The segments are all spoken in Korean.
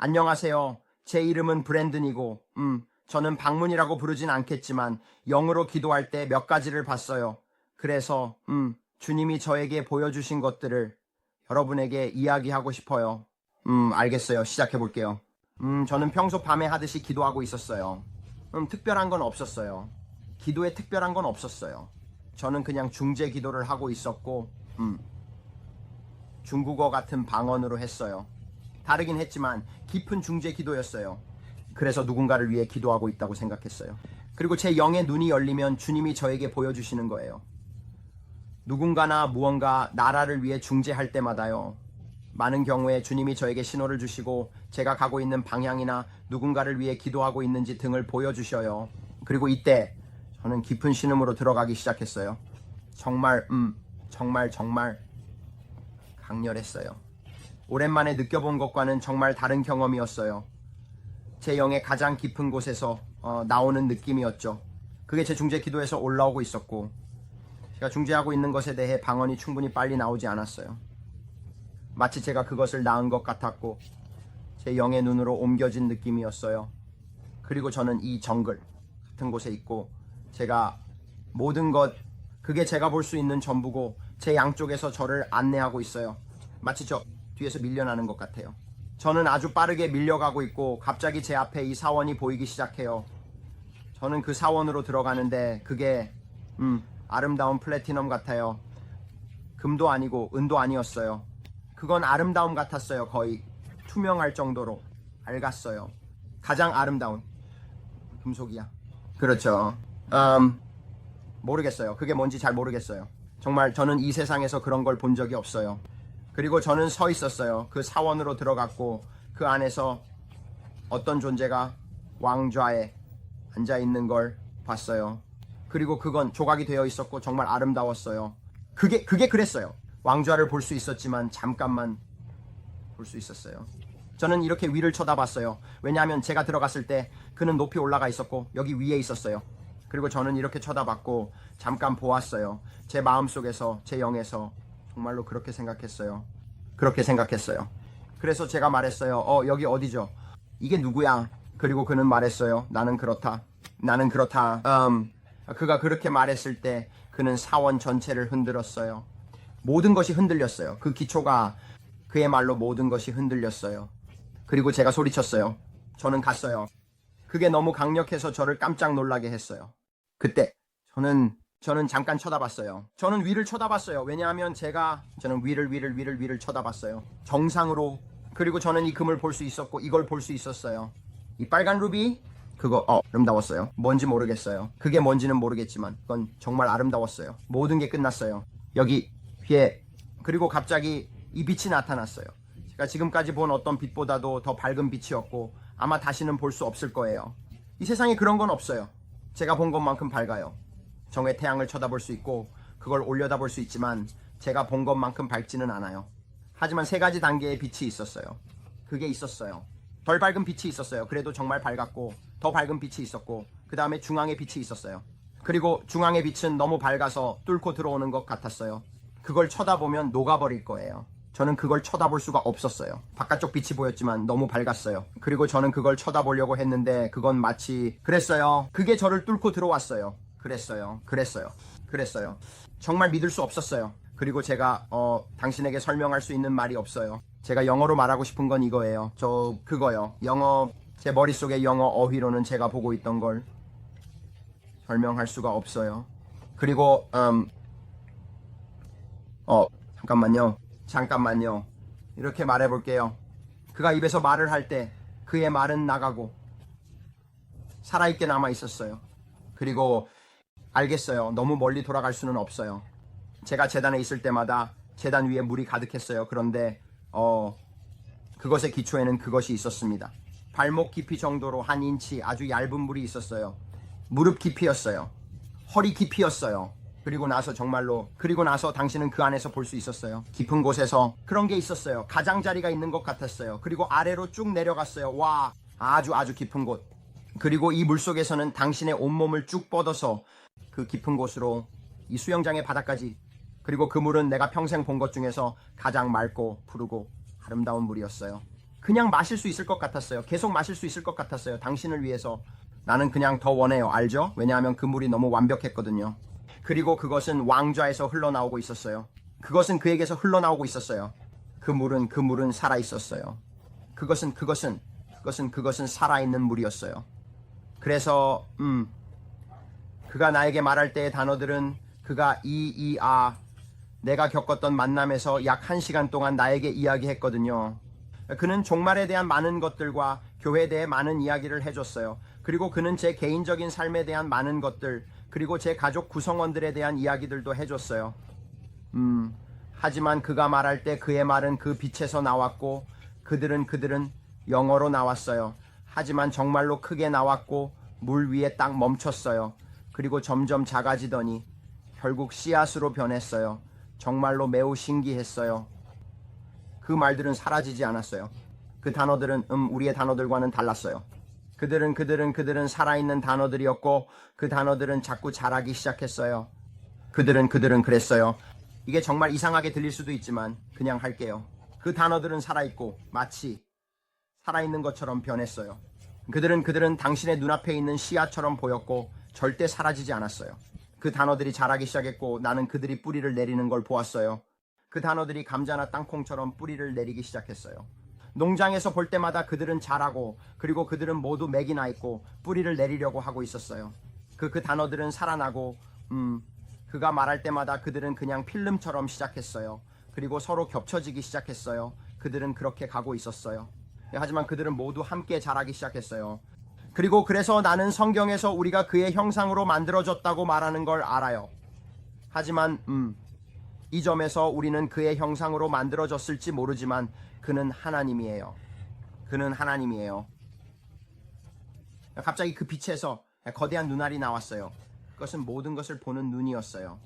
안녕하세요. 제 이름은 브랜든이고, 음, 저는 방문이라고 부르진 않겠지만, 영으로 기도할 때 몇 가지를 봤어요. 그래서, 음, 주님이 저에게 보여주신 것들을 여러분에게 이야기하고 싶어요. 음, 알겠어요. 시작해 볼게요. 음, 저는 평소 밤에 하듯이 기도하고 있었어요. 음, 특별한 건 없었어요. 기도에 특별한 건 없었어요. 저는 그냥 중재 기도를 하고 있었고, 음, 중국어 같은 방언으로 했어요. 다르긴 했지만 깊은 중재 기도였어요. 그래서 누군가를 위해 기도하고 있다고 생각했어요. 그리고 제 영의 눈이 열리면 주님이 저에게 보여주시는 거예요. 누군가나 무언가 나라를 위해 중재할 때마다요. 많은 경우에 주님이 저에게 신호를 주시고 제가 가고 있는 방향이나 누군가를 위해 기도하고 있는지 등을 보여주셔요. 그리고 이때 저는 깊은 신음으로 들어가기 시작했어요. 정말, 음, 정말, 정말 강렬했어요. 오랜만에 느껴본 것과는 정말 다른 경험이었어요. 제 영의 가장 깊은 곳에서 어, 나오는 느낌이었죠. 그게 제 중재 기도에서 올라오고 있었고, 제가 중재하고 있는 것에 대해 방언이 충분히 빨리 나오지 않았어요. 마치 제가 그것을 낳은 것 같았고, 제 영의 눈으로 옮겨진 느낌이었어요. 그리고 저는 이 정글 같은 곳에 있고, 제가 모든 것, 그게 제가 볼 수 있는 전부고, 제 양쪽에서 저를 안내하고 있어요. 마치 저 뒤에서 밀려나는 것 같아요. 저는 아주 빠르게 밀려가고 있고, 갑자기 제 앞에 이 사원이 보이기 시작해요. 저는 그 사원으로 들어가는데, 그게, 음, 아름다운 플래티넘 같아요. 금도 아니고, 은도 아니었어요. 그건 아름다움 같았어요. 거의 투명할 정도로 밝았어요. 가장 아름다운 금속이야. 그렇죠. 음, 모르겠어요. 그게 뭔지 잘 모르겠어요. 정말 저는 이 세상에서 그런 걸 본 적이 없어요. 그리고 저는 서 있었어요. 그 사원으로 들어갔고 그 안에서 어떤 존재가 왕좌에 앉아 있는 걸 봤어요. 그리고 그건 조각이 되어 있었고 정말 아름다웠어요. 그게 그게 그랬어요. 왕좌를 볼 수 있었지만 잠깐만 볼 수 있었어요. 저는 이렇게 위를 쳐다봤어요. 왜냐하면 제가 들어갔을 때 그는 높이 올라가 있었고 여기 위에 있었어요. 그리고 저는 이렇게 쳐다봤고 잠깐 보았어요. 제 마음속에서 제 영에서 정말로 그렇게 생각했어요. 그렇게 생각했어요. 그래서 제가 말했어요. 어 여기 어디죠? 이게 누구야? 그리고 그는 말했어요. 나는 그렇다. 나는 그렇다. 음, 그가 그렇게 말했을 때 그는 사원 전체를 흔들었어요. 모든 것이 흔들렸어요. 그 기초가 그의 말로 모든 것이 흔들렸어요. 그리고 제가 소리쳤어요. 저는 갔어요. 그게 너무 강력해서 저를 깜짝 놀라게 했어요. 그때 저는 저는 잠깐 쳐다봤어요. 저는 위를 쳐다봤어요. 왜냐하면 제가 저는 위를 위를 위를 위를 쳐다봤어요. 정상으로 그리고 저는 이 금을 볼 수 있었고 이걸 볼 수 있었어요. 이 빨간 루비 그거 어 아름다웠어요. 뭔지 모르겠어요. 그게 뭔지는 모르겠지만 그건 정말 아름다웠어요. 모든 게 끝났어요. 여기 위에 그리고 갑자기 이 빛이 나타났어요. 제가 지금까지 본 어떤 빛보다도 더 밝은 빛이었고 아마 다시는 볼 수 없을 거예요. 이 세상에 그런 건 없어요. 제가 본 것만큼 밝아요. 정의 태양을 쳐다볼 수 있고 그걸 올려다볼 수 있지만 제가 본 것만큼 밝지는 않아요. 하지만 세 가지 단계의 빛이 있었어요. 그게 있었어요. 덜 밝은 빛이 있었어요. 그래도 정말 밝았고 더 밝은 빛이 있었고 그 다음에 중앙의 빛이 있었어요. 그리고 중앙의 빛은 너무 밝아서 뚫고 들어오는 것 같았어요. 그걸 쳐다보면 녹아버릴 거예요. 저는 그걸 쳐다볼 수가 없었어요. 바깥쪽 빛이 보였지만 너무 밝았어요. 그리고 저는 그걸 쳐다보려고 했는데 그건 마치 그랬어요. 그게 저를 뚫고 들어왔어요. 그랬어요. 그랬어요. 그랬어요. 정말 믿을 수 없었어요. 그리고 제가 어 당신에게 설명할 수 있는 말이 없어요. 제가 영어로 말하고 싶은 건 이거예요. 저 그거요. 영어 제 머릿속에 영어 어휘로는 제가 보고 있던 걸 설명할 수가 없어요. 그리고 음, 어, 잠깐만요. 잠깐만요. 이렇게 말해 볼게요. 그가 입에서 말을 할 때 그의 말은 나가고 살아있게 남아 있었어요. 그리고 알겠어요. 너무 멀리 돌아갈 수는 없어요. 제가 재단에 있을 때마다 재단 위에 물이 가득했어요. 그런데 어 그것의 기초에는 그것이 있었습니다. 발목 깊이 정도로 한 인치 아주 얇은 물이 있었어요. 무릎 깊이였어요. 허리 깊이였어요. 그리고 나서 정말로 그리고 나서 당신은 그 안에서 볼 수 있었어요. 깊은 곳에서 그런 게 있었어요. 가장자리가 있는 것 같았어요. 그리고 아래로 쭉 내려갔어요. 와 아주 아주 깊은 곳. 그리고 이 물 속에서는 당신의 온몸을 쭉 뻗어서 그 깊은 곳으로 이 수영장의 바닥까지 그리고 그 물은 내가 평생 본 것 중에서 가장 맑고 푸르고 아름다운 물이었어요. 그냥 마실 수 있을 것 같았어요. 계속 마실 수 있을 것 같았어요. 당신을 위해서. 나는 그냥 더 원해요. 알죠? 왜냐하면 그 물이 너무 완벽했거든요. 그리고 그것은 왕좌에서 흘러나오고 있었어요. 그것은 그에게서 흘러나오고 있었어요. 그 물은 그 물은 살아 있었어요. 그것은 그것은 그것은 그것은 살아있는 물이었어요. 그래서 음 그가 나에게 말할 때의 단어들은 그가 이, 이, 아, 내가 겪었던 만남에서 약 한 시간 동안 나에게 이야기했거든요. 그는 종말에 대한 많은 것들과 교회에 대해 많은 이야기를 해줬어요. 그리고 그는 제 개인적인 삶에 대한 많은 것들, 그리고 제 가족 구성원들에 대한 이야기들도 해줬어요. 음, 하지만 그가 말할 때 그의 말은 그 빛에서 나왔고, 그들은 그들은 영어로 나왔어요. 하지만 정말로 크게 나왔고, 물 위에 딱 멈췄어요. 그리고 점점 작아지더니 결국 씨앗으로 변했어요. 정말로 매우 신기했어요. 그 말들은 사라지지 않았어요. 그 단어들은 음 우리의 단어들과는 달랐어요. 그들은 그들은 그들은 살아있는 단어들이었고 그 단어들은 자꾸 자라기 시작했어요. 그들은 그들은 그랬어요. 이게 정말 이상하게 들릴 수도 있지만 그냥 할게요. 그 단어들은 살아있고 마치 살아있는 것처럼 변했어요. 그들은 그들은 당신의 눈앞에 있는 씨앗처럼 보였고 절대 사라지지 않았어요. 그 단어들이 자라기 시작했고 나는 그들이 뿌리를 내리는 걸 보았어요. 그 단어들이 감자나 땅콩처럼 뿌리를 내리기 시작했어요. 농장에서 볼 때마다 그들은 자라고 그리고 그들은 모두 맥이 나 있고 뿌리를 내리려고 하고 있었어요. 그, 그 단어들은 살아나고 음, 그가 말할 때마다 그들은 그냥 필름처럼 시작했어요. 그리고 서로 겹쳐지기 시작했어요. 그들은 그렇게 가고 있었어요. 하지만 그들은 모두 함께 자라기 시작했어요. 그리고 그래서 나는 성경에서 우리가 그의 형상으로 만들어졌다고 말하는 걸 알아요. 하지만 음, 이 점에서 우리는 그의 형상으로 만들어졌을지 모르지만 그는 하나님이에요. 그는 하나님이에요. 갑자기 그 빛에서 거대한 눈알이 나왔어요. 그것은 모든 것을 보는 눈이었어요.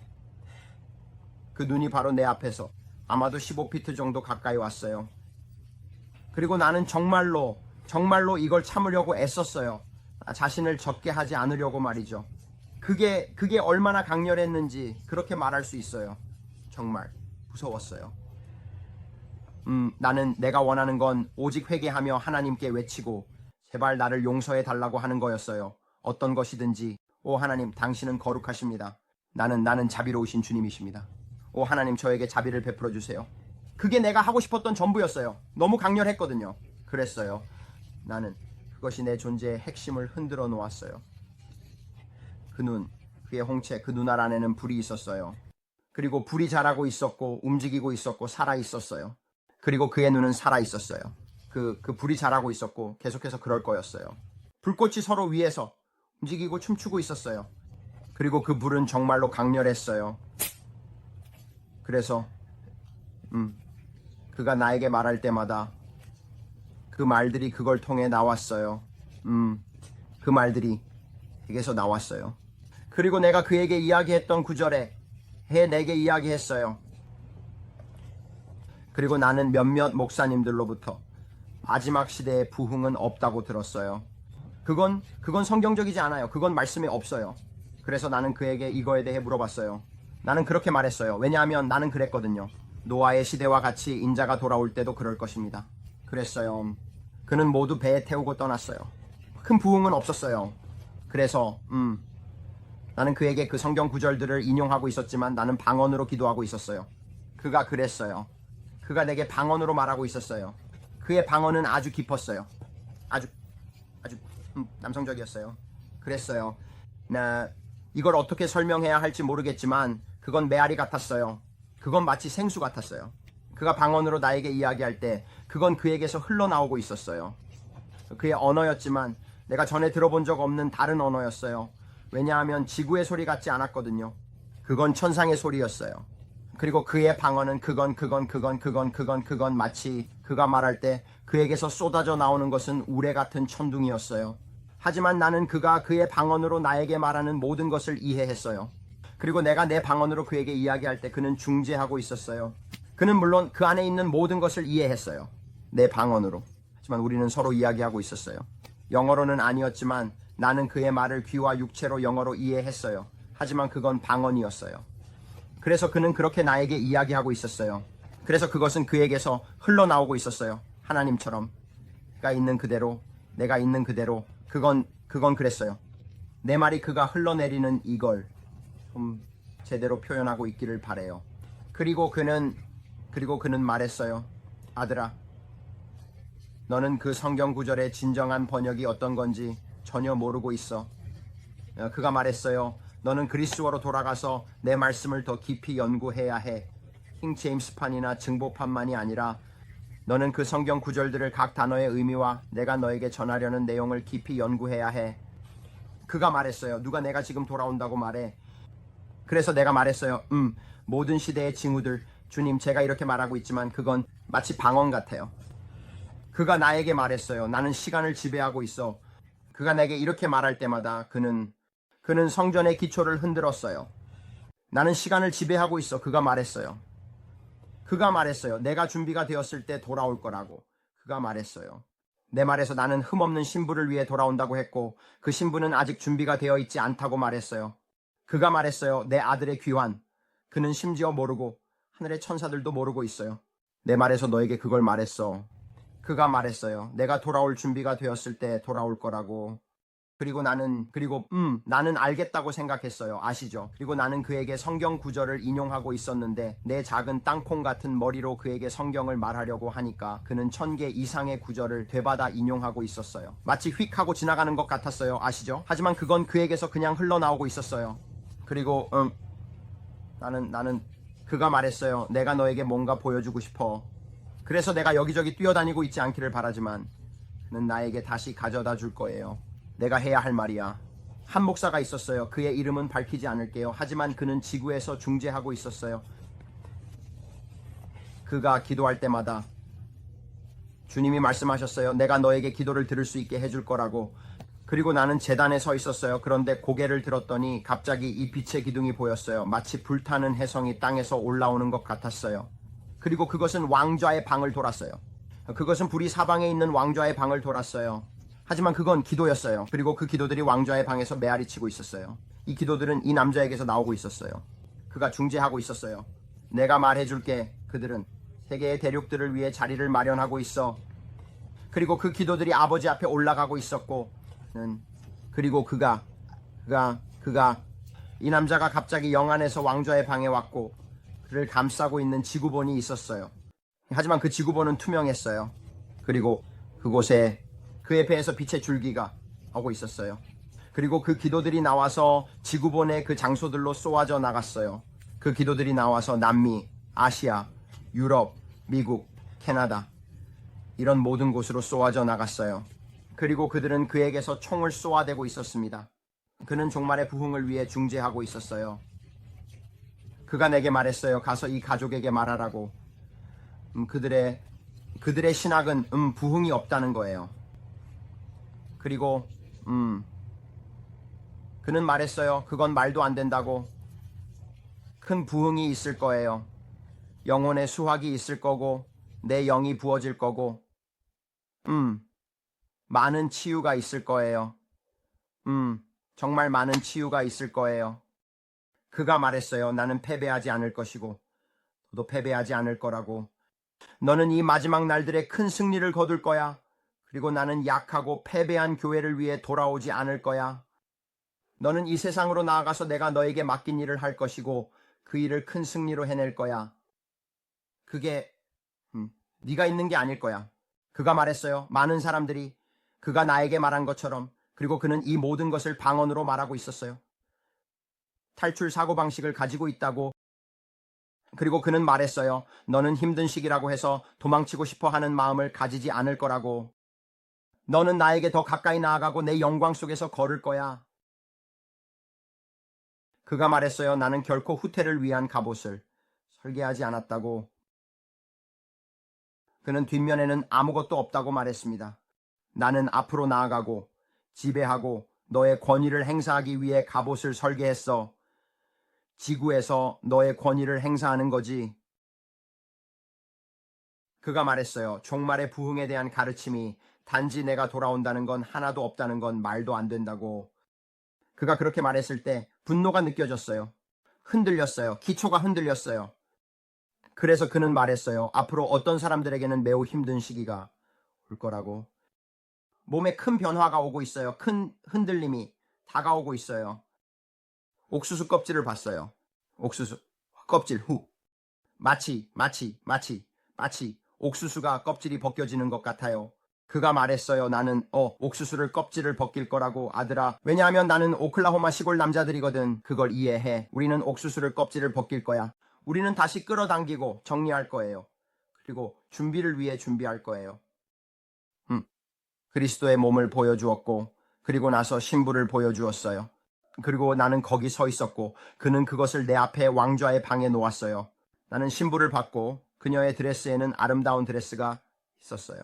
그 눈이 바로 내 앞에서 아마도 15피트 정도 가까이 왔어요. 그리고 나는 정말로 정말로 이걸 참으려고 애썼어요. 자신을 적게 하지 않으려고 말이죠. 그게 그게 얼마나 강렬했는지 그렇게 말할 수 있어요. 정말 무서웠어요. 음, 나는 내가 원하는 건 오직 회개하며 하나님께 외치고 제발 나를 용서해 달라고 하는 거였어요. 어떤 것이든지 오 하나님 당신은 거룩하십니다. 나는 나는 자비로우신 주님이십니다. 오 하나님 저에게 자비를 베풀어 주세요. 그게 내가 하고 싶었던 전부였어요. 너무 강렬했거든요. 그랬어요. 나는 그것이 내 존재의 핵심을 흔들어 놓았어요. 그 눈, 그의 홍채, 그 눈알 안에는 불이 있었어요. 그리고 불이 자라고 있었고 움직이고 있었고 살아 있었어요. 그리고 그의 눈은 살아 있었어요. 그, 그 불이 자라고 있었고 계속해서 그럴 거였어요. 불꽃이 서로 위에서 움직이고 춤추고 있었어요. 그리고 그 불은 정말로 강렬했어요. 그래서, 음, 그가 나에게 말할 때마다 그 말들이 그걸 통해 나왔어요. 음, 그 말들이 에게서 나왔어요. 그리고 내가 그에게 이야기했던 구절에 해 내게 이야기했어요. 그리고 나는 몇몇 목사님들로부터 마지막 시대의 부흥은 없다고 들었어요. 그건 그건 성경적이지 않아요. 그건 말씀에 없어요. 그래서 나는 그에게 이거에 대해 물어봤어요. 나는 그렇게 말했어요. 왜냐하면 나는 그랬거든요. 노아의 시대와 같이 인자가 돌아올 때도 그럴 것입니다. 그랬어요. 그는 모두 배에 태우고 떠났어요. 큰 부흥은 없었어요. 그래서 음 나는 그에게 그 성경 구절들을 인용하고 있었지만 나는 방언으로 기도하고 있었어요. 그가 그랬어요. 그가 내게 방언으로 말하고 있었어요. 그의 방언은 아주 깊었어요. 아주 아주 음, 남성적이었어요. 그랬어요. 나 이걸 어떻게 설명해야 할지 모르겠지만 그건 메아리 같았어요. 그건 마치 생수 같았어요. 그가 방언으로 나에게 이야기할 때 그건 그에게서 흘러나오고 있었어요. 그의 언어였지만 내가 전에 들어본 적 없는 다른 언어였어요. 왜냐하면 지구의 소리 같지 않았거든요. 그건 천상의 소리였어요. 그리고 그의 방언은 그건 그건 그건 그건 그건 그건 마치 그가 말할 때 그에게서 쏟아져 나오는 것은 우레 같은 천둥이었어요. 하지만 나는 그가 그의 방언으로 나에게 말하는 모든 것을 이해했어요. 그리고 내가 내 방언으로 그에게 이야기할 때 그는 중재하고 있었어요. 그는 물론 그 안에 있는 모든 것을 이해했어요. 내 방언으로. 하지만 우리는 서로 이야기하고 있었어요. 영어로는 아니었지만 나는 그의 말을 귀와 육체로 영어로 이해했어요. 하지만 그건 방언이었어요. 그래서 그는 그렇게 나에게 이야기하고 있었어요. 그래서 그것은 그에게서 흘러나오고 있었어요. 하나님처럼. 내가 있는 그대로, 내가 있는 그대로. 그건, 그건 그랬어요. 내 말이 그가 흘러내리는 이걸 좀 제대로 표현하고 있기를 바래요. 그리고 그는, 그리고 그는 말했어요. 아들아, 너는 그 성경 구절의 진정한 번역이 어떤 건지 전혀 모르고 있어. 어, 그가 말했어요. 너는 그리스어로 돌아가서 내 말씀을 더 깊이 연구해야 해. 킹 제임스판이나 증보판만이 아니라 너는 그 성경 구절들을 각 단어의 의미와 내가 너에게 전하려는 내용을 깊이 연구해야 해. 그가 말했어요. 누가 내가 지금 돌아온다고 말해. 그래서 내가 말했어요. 음, 모든 시대의 징후들. 주님, 제가 이렇게 말하고 있지만 그건 마치 방언 같아요. 그가 나에게 말했어요. 나는 시간을 지배하고 있어. 그가 내게 이렇게 말할 때마다 그는 그는 성전의 기초를 흔들었어요. 나는 시간을 지배하고 있어. 그가 말했어요. 그가 말했어요. 내가 준비가 되었을 때 돌아올 거라고. 그가 말했어요. 내 말에서 나는 흠없는 신부를 위해 돌아온다고 했고 그 신부는 아직 준비가 되어 있지 않다고 말했어요. 그가 말했어요. 내 아들의 귀환. 그는 심지어 모르고 하늘의 천사들도 모르고 있어요. 내 말에서 너에게 그걸 말했어. 그가 말했어요. 내가 돌아올 준비가 되었을 때 돌아올 거라고. 그리고 나는 그리고 음 나는 알겠다고 생각했어요. 아시죠? 그리고 나는 그에게 성경 구절을 인용하고 있었는데 내 작은 땅콩 같은 머리로 그에게 성경을 말하려고 하니까 그는 천 개 이상의 구절을 되받아 인용하고 있었어요. 마치 휙 하고 지나가는 것 같았어요. 아시죠? 하지만 그건 그에게서 그냥 흘러나오고 있었어요. 그리고 음 나는 나는 그가 말했어요. 내가 너에게 뭔가 보여주고 싶어. 그래서 내가 여기저기 뛰어다니고 있지 않기를 바라지만 그는 나에게 다시 가져다 줄 거예요. 내가 해야 할 말이야. 한 목사가 있었어요. 그의 이름은 밝히지 않을게요. 하지만 그는 지구에서 중재하고 있었어요. 그가 기도할 때마다 주님이 말씀하셨어요. 내가 너에게 기도를 들을 수 있게 해줄 거라고. 그리고 나는 재단에 서 있었어요. 그런데 고개를 들었더니 갑자기 이 빛의 기둥이 보였어요. 마치 불타는 혜성이 땅에서 올라오는 것 같았어요. 그리고 그것은 왕좌의 방을 돌았어요. 그것은 불이 사방에 있는 왕좌의 방을 돌았어요. 하지만 그건 기도였어요. 그리고 그 기도들이 왕좌의 방에서 메아리 치고 있었어요. 이 기도들은 이 남자에게서 나오고 있었어요. 그가 중재하고 있었어요. 내가 말해줄게. 그들은 세계의 대륙들을 위해 자리를 마련하고 있어. 그리고 그 기도들이 아버지 앞에 올라가고 있었고, 는 그리고 그가, 그가, 그가, 이 남자가 갑자기 영 안에서 왕좌의 방에 왔고, 그 를 감싸고 있는 지구본이 있었어요. 하지만 그 지구본은 투명했어요. 그리고 그곳에 그의 배에서 빛의 줄기가 오고 있었어요. 그리고 그 기도들이 나와서 지구본의 그 장소들로 쏘아져 나갔어요. 그 기도들이 나와서 남미, 아시아, 유럽, 미국, 캐나다 이런 모든 곳으로 쏘아져 나갔어요. 그리고 그들은 그에게서 총을 쏘아대고 있었습니다. 그는 종말의 부흥을 위해 중재하고 있었어요. 그가 내게 말했어요. 가서 이 가족에게 말하라고. 음, 그들의 그들의 신학은 음 부흥이 없다는 거예요. 그리고 음 그는 말했어요. 그건 말도 안 된다고. 큰 부흥이 있을 거예요. 영혼의 수확이 있을 거고 내 영이 부어질 거고 음 많은 치유가 있을 거예요. 음 정말 많은 치유가 있을 거예요. 그가 말했어요. 나는 패배하지 않을 것이고 너도 패배하지 않을 거라고. 너는 이 마지막 날들에 큰 승리를 거둘 거야. 그리고 나는 약하고 패배한 교회를 위해 돌아오지 않을 거야. 너는 이 세상으로 나아가서 내가 너에게 맡긴 일을 할 것이고 그 일을 큰 승리로 해낼 거야. 그게 음, 네가 있는 게 아닐 거야. 그가 말했어요. 많은 사람들이 그가 나에게 말한 것처럼 그리고 그는 이 모든 것을 방언으로 말하고 있었어요. 탈출 사고방식을 가지고 있다고 그리고 그는 말했어요. 너는 힘든 시기라고 해서 도망치고 싶어 하는 마음을 가지지 않을 거라고. 너는 나에게 더 가까이 나아가고 내 영광 속에서 걸을 거야. 그가 말했어요. 나는 결코 후퇴를 위한 갑옷을 설계하지 않았다고. 그는 뒷면에는 아무것도 없다고 말했습니다. 나는 앞으로 나아가고 지배하고 너의 권위를 행사하기 위해 갑옷을 설계했어. 지구에서 너의 권위를 행사하는 거지. 그가 말했어요. 종말의 부흥에 대한 가르침이 단지 내가 돌아온다는 건 하나도 없다는 건 말도 안 된다고. 그가 그렇게 말했을 때 분노가 느껴졌어요. 흔들렸어요. 기초가 흔들렸어요. 그래서 그는 말했어요. 앞으로 어떤 사람들에게는 매우 힘든 시기가 올 거라고. 몸에 큰 변화가 오고 있어요. 큰 흔들림이 다가오고 있어요. 옥수수 껍질을 봤어요. 옥수수 껍질 후. 마치 마치 마치 마치 옥수수가 껍질이 벗겨지는 것 같아요. 그가 말했어요. 나는 어 옥수수를 껍질을 벗길 거라고 아들아. 왜냐하면 나는 오클라호마 시골 남자들이거든. 그걸 이해해. 우리는 옥수수를 껍질을 벗길 거야. 우리는 다시 끌어당기고 정리할 거예요. 그리고 준비를 위해 준비할 거예요. 음. 그리스도의 몸을 보여주었고 그리고 나서 신부를 보여주었어요. 그리고 나는 거기 서 있었고 그는 그것을 내 앞에 왕좌의 방에 놓았어요. 나는 신부를 받고 그녀의 드레스에는 아름다운 드레스가 있었어요.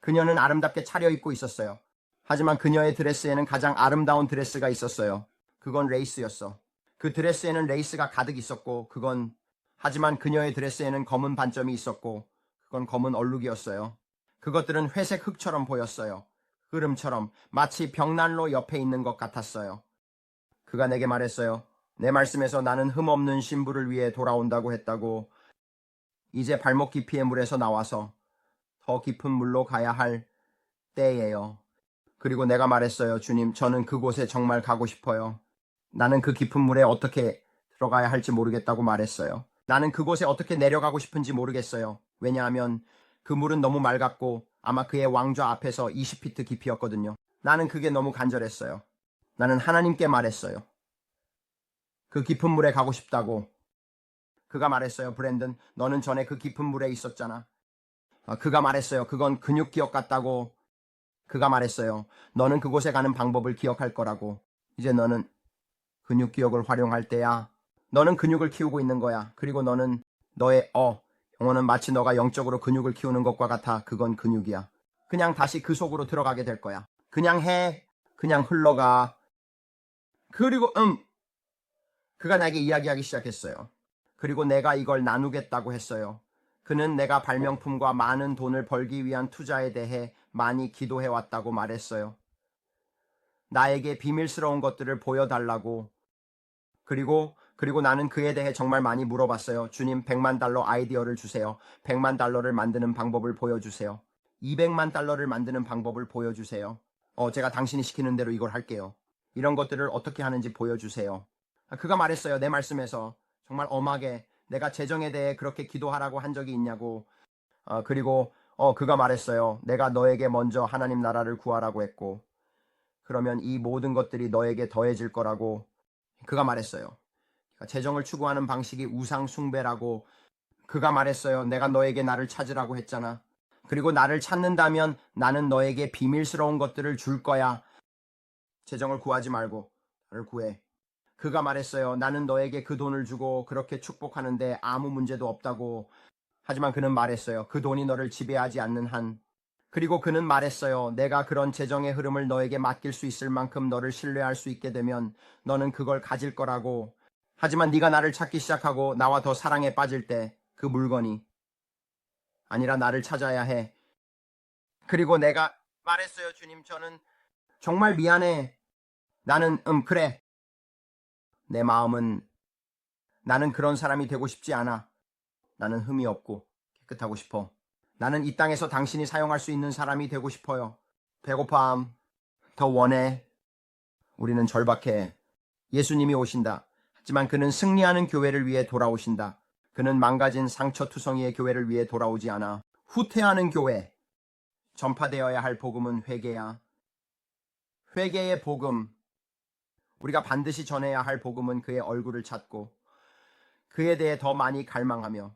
그녀는 아름답게 차려입고 있었어요. 하지만 그녀의 드레스에는 가장 아름다운 드레스가 있었어요. 그건 레이스였어. 그 드레스에는 레이스가 가득 있었고 그건 하지만 그녀의 드레스에는 검은 반점이 있었고 그건 검은 얼룩이었어요. 그것들은 회색 흙처럼 보였어요. 흐름처럼 마치 벽난로 옆에 있는 것 같았어요. 그가 내게 말했어요. 내 말씀에서 나는 흠없는 신부를 위해 돌아온다고 했다고. 이제 발목 깊이의 물에서 나와서 더 깊은 물로 가야 할 때예요. 그리고 내가 말했어요. 주님, 저는 그곳에 정말 가고 싶어요. 나는 그 깊은 물에 어떻게 들어가야 할지 모르겠다고 말했어요. 나는 그곳에 어떻게 내려가고 싶은지 모르겠어요. 왜냐하면 그 물은 너무 맑았고 아마 그의 왕좌 앞에서 20피트 깊이였거든요. 나는 그게 너무 간절했어요. 나는 하나님께 말했어요. 그 깊은 물에 가고 싶다고. 그가 말했어요. 브랜든, 너는 전에 그 깊은 물에 있었잖아. 아, 그가 말했어요. 그건 근육 기억 같다고. 그가 말했어요. 너는 그곳에 가는 방법을 기억할 거라고. 이제 너는 근육 기억을 활용할 때야. 너는 근육을 키우고 있는 거야. 그리고 너는 너의 어, 영어는 마치 너가 영적으로 근육을 키우는 것과 같아. 그건 근육이야. 그냥 다시 그 속으로 들어가게 될 거야. 그냥 해. 그냥 흘러가. 그리고 음. 그가 나에게 이야기하기 시작했어요. 그리고 내가 이걸 나누겠다고 했어요. 그는 내가 발명품과 많은 돈을 벌기 위한 투자에 대해 많이 기도해 왔다고 말했어요. 나에게 비밀스러운 것들을 보여달라고. 그리고 그리고 나는 그에 대해 정말 많이 물어봤어요. 주님, 100만 달러 아이디어를 주세요. 100만 달러를 만드는 방법을 보여주세요. 200만 달러를 만드는 방법을 보여주세요. 어, 제가 당신이 시키는 대로 이걸 할게요. 이런 것들을 어떻게 하는지 보여주세요. 아, 그가 말했어요. 내 말씀에서 정말 엄하게 내가 재정에 대해 그렇게 기도하라고 한 적이 있냐고. 어, 그리고 어, 그가 말했어요. 내가 너에게 먼저 하나님 나라를 구하라고 했고, 그러면 이 모든 것들이 너에게 더해질 거라고 그가 말했어요. 재정을 추구하는 방식이 우상 숭배라고 그가 말했어요. 내가 너에게 나를 찾으라고 했잖아. 그리고 나를 찾는다면 나는 너에게 비밀스러운 것들을 줄 거야. 재정을 구하지 말고 나를 구해. 그가 말했어요. 나는 너에게 그 돈을 주고 그렇게 축복하는데 아무 문제도 없다고. 하지만 그는 말했어요. 그 돈이 너를 지배하지 않는 한. 그리고 그는 말했어요. 내가 그런 재정의 흐름을 너에게 맡길 수 있을 만큼 너를 신뢰할 수 있게 되면 너는 그걸 가질 거라고. 하지만 네가 나를 찾기 시작하고 나와 더 사랑에 빠질 때 그 물건이 아니라 나를 찾아야 해. 그리고 내가 말했어요. 주님, 저는 정말 미안해. 나는 음 그래. 내 마음은 나는 그런 사람이 되고 싶지 않아. 나는 흠이 없고 깨끗하고 싶어. 나는 이 땅에서 당신이 사용할 수 있는 사람이 되고 싶어요. 배고파함. 더 원해. 우리는 절박해. 예수님이 오신다. 하지만 그는 승리하는 교회를 위해 돌아오신다. 그는 망가진 상처투성이의 교회를 위해 돌아오지 않아. 후퇴하는 교회. 전파되어야 할 복음은 회개야. 회개의 복음. 우리가 반드시 전해야 할 복음은 그의 얼굴을 찾고 그에 대해 더 많이 갈망하며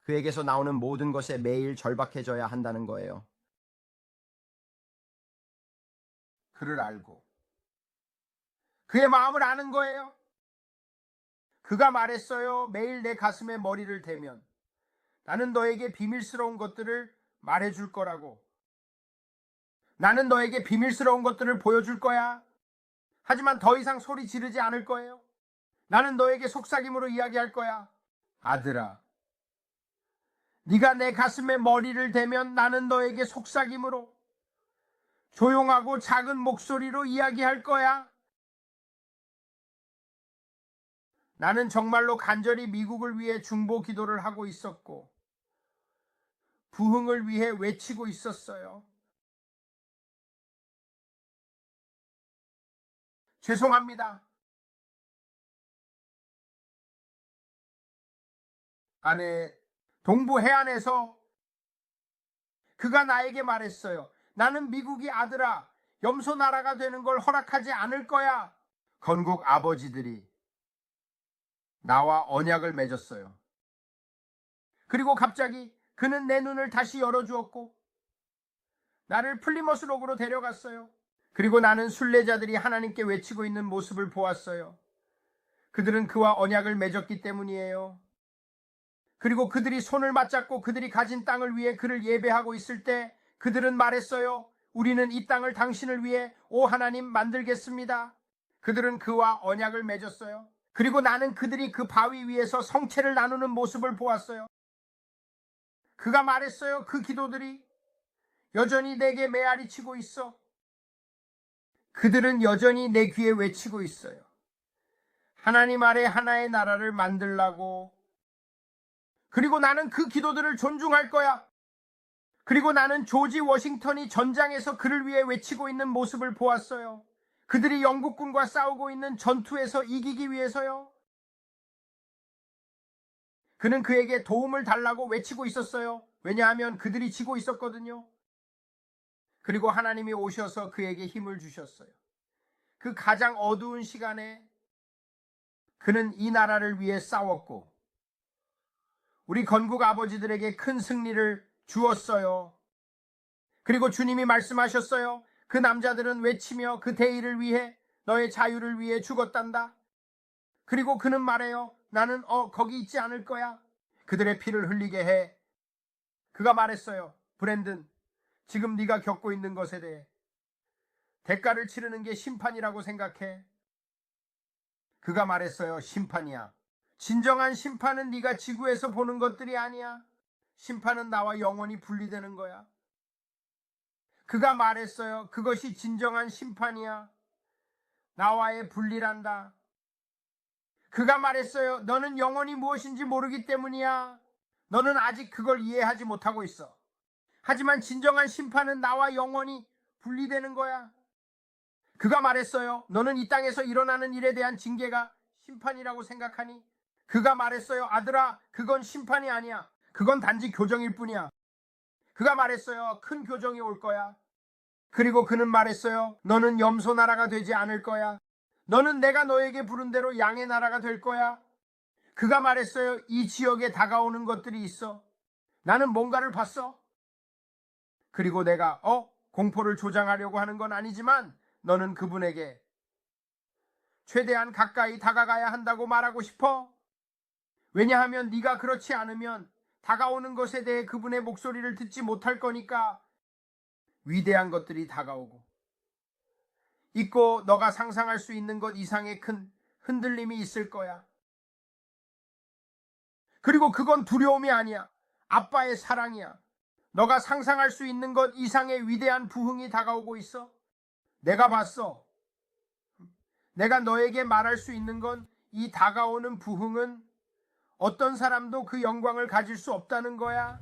그에게서 나오는 모든 것에 매일 절박해져야 한다는 거예요. 그를 알고 그의 마음을 아는 거예요. 그가 말했어요. 매일 내 가슴에 머리를 대면 나는 너에게 비밀스러운 것들을 말해줄 거라고. 나는 너에게 비밀스러운 것들을 보여줄 거야. 하지만 더 이상 소리 지르지 않을 거예요. 나는 너에게 속삭임으로 이야기할 거야. 아들아, 네가 내 가슴에 머리를 대면 나는 너에게 속삭임으로 조용하고 작은 목소리로 이야기할 거야. 나는 정말로 간절히 미국을 위해 중보 기도를 하고 있었고, 부흥을 위해 외치고 있었어요. 죄송합니다. 안에 동부 해안에서 그가 나에게 말했어요. 나는 미국이 아들아, 염소 나라가 되는 걸 허락하지 않을 거야. 건국 아버지들이 나와 언약을 맺었어요. 그리고 갑자기 그는 내 눈을 다시 열어주었고, 나를 플리머스 록으로 데려갔어요. 그리고 나는 순례자들이 하나님께 외치고 있는 모습을 보았어요. 그들은 그와 언약을 맺었기 때문이에요. 그리고 그들이 손을 맞잡고 그들이 가진 땅을 위해 그를 예배하고 있을 때 그들은 말했어요. 우리는 이 땅을 당신을 위해 오 하나님 만들겠습니다. 그들은 그와 언약을 맺었어요. 그리고 나는 그들이 그 바위 위에서 성체를 나누는 모습을 보았어요. 그가 말했어요. 그 기도들이 여전히 내게 메아리 치고 있어. 그들은 여전히 내 귀에 외치고 있어요. 하나님 아래 하나의 나라를 만들라고. 그리고 나는 그 기도들을 존중할 거야. 그리고 나는 조지 워싱턴이 전장에서 그를 위해 외치고 있는 모습을 보았어요. 그들이 영국군과 싸우고 있는 전투에서 이기기 위해서요. 그는 그에게 도움을 달라고 외치고 있었어요. 왜냐하면 그들이 지고 있었거든요. 그리고 하나님이 오셔서 그에게 힘을 주셨어요. 그 가장 어두운 시간에 그는 이 나라를 위해 싸웠고, 우리 건국 아버지들에게 큰 승리를 주었어요. 그리고 주님이 말씀하셨어요. 그 남자들은 외치며 그 대의를 위해 너의 자유를 위해 죽었단다. 그리고 그는 말해요. 나는 어 거기 있지 않을 거야. 그들의 피를 흘리게 해. 그가 말했어요. 브랜든, 지금 네가 겪고 있는 것에 대해 대가를 치르는 게 심판이라고 생각해. 그가 말했어요. 심판이야. 진정한 심판은 네가 지구에서 보는 것들이 아니야. 심판은 나와 영원히 분리되는 거야. 그가 말했어요. 그것이 진정한 심판이야. 나와의 분리란다. 그가 말했어요. 너는 영원히 무엇인지 모르기 때문이야. 너는 아직 그걸 이해하지 못하고 있어. 하지만 진정한 심판은 나와 영원히 분리되는 거야. 그가 말했어요. 너는 이 땅에서 일어나는 일에 대한 징계가 심판이라고 생각하니? 그가 말했어요. 아들아, 그건 심판이 아니야. 그건 단지 교정일 뿐이야. 그가 말했어요. 큰 교정이 올 거야. 그리고 그는 말했어요. 너는 염소 나라가 되지 않을 거야. 너는 내가 너에게 부른 대로 양의 나라가 될 거야. 그가 말했어요. 이 지역에 다가오는 것들이 있어. 나는 뭔가를 봤어. 그리고 내가 어 공포를 조장하려고 하는 건 아니지만 너는 그분에게 최대한 가까이 다가가야 한다고 말하고 싶어. 왜냐하면 네가 그렇지 않으면 다가오는 것에 대해 그분의 목소리를 듣지 못할 거니까 위대한 것들이 다가오고 있고 너가 상상할 수 있는 것 이상의 큰 흔들림이 있을 거야. 그리고 그건 두려움이 아니야. 아빠의 사랑이야. 너가 상상할 수 있는 것 이상의 위대한 부흥이 다가오고 있어. 내가 봤어. 내가 너에게 말할 수 있는 건 이 다가오는 부흥은 어떤 사람도 그 영광을 가질 수 없다는 거야.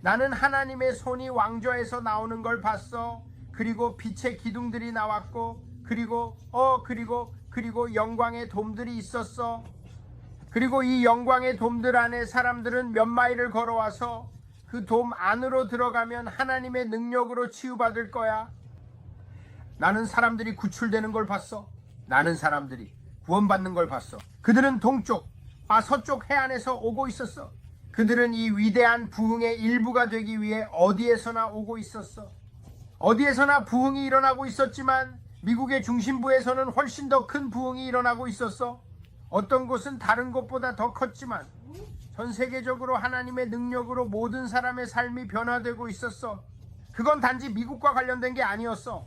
나는 하나님의 손이 왕좌에서 나오는 걸 봤어. 그리고 빛의 기둥들이 나왔고, 그리고, 어, 그리고, 그리고 영광의 돔들이 있었어. 그리고 이 영광의 돔들 안에 사람들은 몇 마일을 걸어와서 그 돔 안으로 들어가면 하나님의 능력으로 치유받을 거야. 나는 사람들이 구출되는 걸 봤어. 나는 사람들이 구원받는 걸 봤어. 그들은 동쪽, 아 서쪽 해안에서 오고 있었어. 그들은 이 위대한 부흥의 일부가 되기 위해 어디에서나 오고 있었어. 어디에서나 부흥이 일어나고 있었지만 미국의 중심부에서는 훨씬 더 큰 부흥이 일어나고 있었어. 어떤 곳은 다른 곳보다 더 컸지만 전 세계적으로 하나님의 능력으로 모든 사람의 삶이 변화되고 있었어. 그건 단지 미국과 관련된 게 아니었어.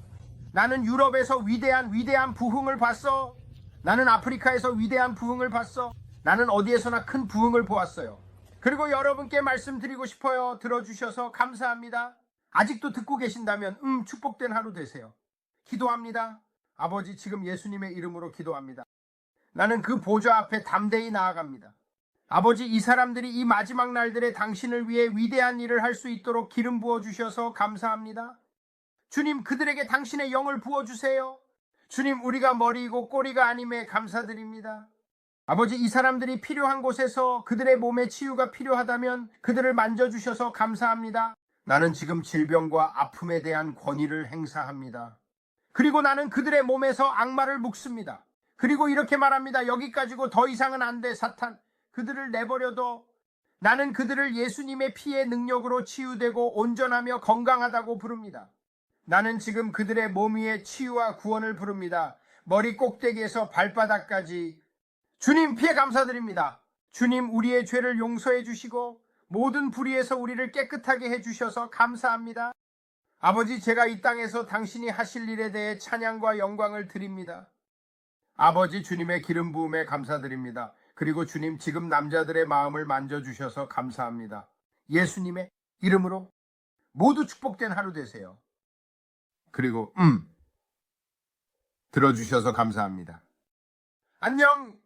나는 유럽에서 위대한 위대한 부흥을 봤어. 나는 아프리카에서 위대한 부흥을 봤어. 나는 어디에서나 큰 부흥을 보았어요. 그리고 여러분께 말씀드리고 싶어요. 들어주셔서 감사합니다. 아직도 듣고 계신다면, 음, 축복된 하루 되세요. 기도합니다. 아버지, 지금 예수님의 이름으로 기도합니다. 나는 그 보좌 앞에 담대히 나아갑니다. 아버지, 이 사람들이 이 마지막 날들에 당신을 위해 위대한 일을 할 수 있도록 기름 부어 주셔서 감사합니다. 주님, 그들에게 당신의 영을 부어 주세요. 주님, 우리가 머리이고 꼬리가 아님에 감사드립니다. 아버지, 이 사람들이 필요한 곳에서 그들의 몸에 치유가 필요하다면 그들을 만져 주셔서 감사합니다. 나는 지금 질병과 아픔에 대한 권위를 행사합니다. 그리고 나는 그들의 몸에서 악마를 묶습니다. 그리고 이렇게 말합니다. 여기까지고 더 이상은 안 돼, 사탄. 그들을 내버려둬. 나는 그들을 예수님의 피의 능력으로 치유되고 온전하며 건강하다고 부릅니다. 나는 지금 그들의 몸 위에 치유와 구원을 부릅니다. 머리 꼭대기에서 발바닥까지. 주님 피해 감사드립니다. 주님 우리의 죄를 용서해 주시고 모든 불의에서 우리를 깨끗하게 해 주셔서 감사합니다. 아버지 제가 이 땅에서 당신이 하실 일에 대해 찬양과 영광을 드립니다. 아버지 주님의 기름 부음에 감사드립니다. 그리고 주님 지금 남자들의 마음을 만져주셔서 감사합니다. 예수님의 이름으로 모두 축복된 하루 되세요. 그리고 음 들어주셔서 감사합니다. 안녕